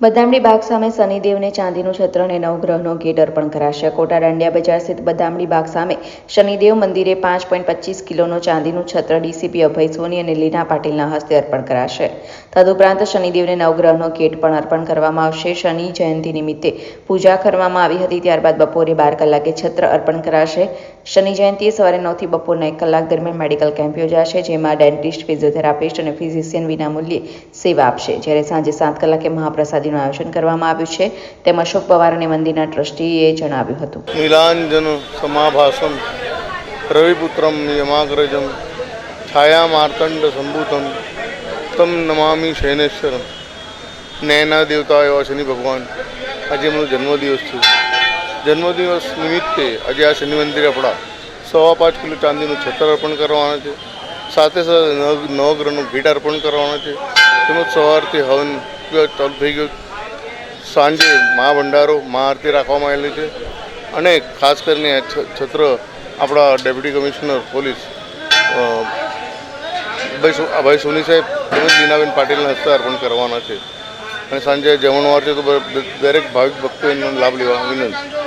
બદામડી બાગ સામે શનિદેવને ચાંદીનું છત્ર અને નવગ્રહનો ગેટ અર્પણ કરાશે. કોટા દાંડિયા બજાર સ્થિત બદામડી બાગ સામે શનિદેવ મંદિરે પાંચ પોઈન્ટ પચીસ કિલોનો ચાંદીનું છત્ર ડીસીપી અભય સોની અને લીના પાટીલના હસ્તે અર્પણ કરાશે. તદુપરાંત શનિદેવને નવગ્રહનો ગેટ પણ અર્પણ કરવામાં આવશે. શનિ જયંતિ નિમિત્તે પૂજા કરવામાં આવી હતી. ત્યારબાદ બપોરે બાર કલાકે છત્ર અર્પણ કરાશે. શનિ જયંતિએ સવારે નવથી બપોરના એક કલાક દરમિયાન મેડિકલ કેમ્પ યોજાશે, જેમાં ડેન્ટિસ્ટ, ફિઝિયોથેરાપિસ્ટ અને ફિઝિશિયન વિનામૂલ્યે સેવા આપશે. જ્યારે સાંજે સાત કલાકે મહાપ્રસાદીનું આયોજન કરવામાં આવ્યું છે. તેમ અશોક પવારની મંદિરના ટ્રસ્ટીએ જણાવ્યું હતું. નીલાંજન સમાભાસમ, રવિપુત્રમ યમાગ્રજમ છાયામાર્તંડ સંભૂતમ તમ નમામી શૈનેશ્વરમ નૈના દેવતા એવા શનિ ભગવાન. આજે એમનો જન્મદિવસ છે. જન્મદિવસ નિમિત્તે આજે આ શનિ મંદિરે આપણા સવા પાંચ કિલો ચાંદીનું છત્ર અર્પણ કરવાના છે. સાથે સાથે નવ નવગ્રહનું ભેટ અર્પણ કરવાના છે. તેમજ સવારથી હવન ચાલુ થઈ ગયું. સાંજે મહા ભંડારો મહા આરતી રાખવામાં આવેલી છે. અને ખાસ કરીને છત્ર આપણા ડેપ્યુટી કમિશનર પોલીસ ભાઈ સોની સાહેબ તેમજ લીનાબેન પાટીલના હસ્તે અર્પણ કરવાના છે. અને સાંજે જમણવાર છે તો દરેક ભાવિક ભક્તો એનો લાભ લેવા વિનંતી.